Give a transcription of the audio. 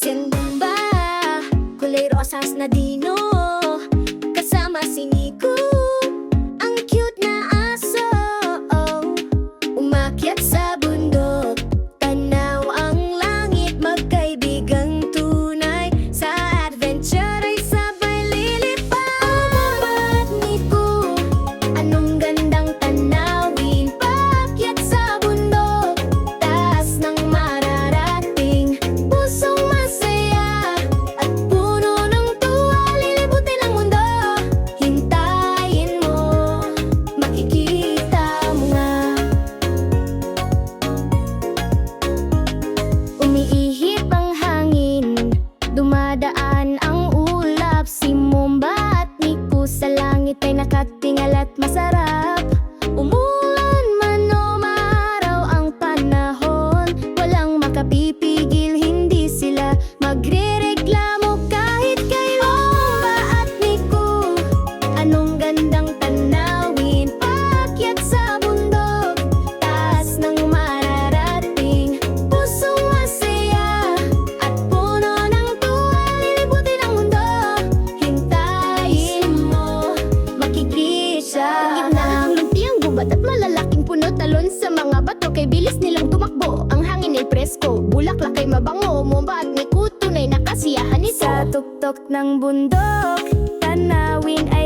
Sendong ba? Kulay rosas na di makapipigil, hindi sila magrereklamo kahit kailan ba at niku Anong gandang tanawin Paakyat sa bundok Taas ng mararating Pusong masaya. At puno ng tuwa Lilibutin ang mundo. Hintayin mo Makikisa ng lunti ang gubat At malalaking puno Talon sa mga bato. Kay bilis nilang tumakbo Ang hangin ay presko. Bulaklak tuktok ng bundok. Tanawin ay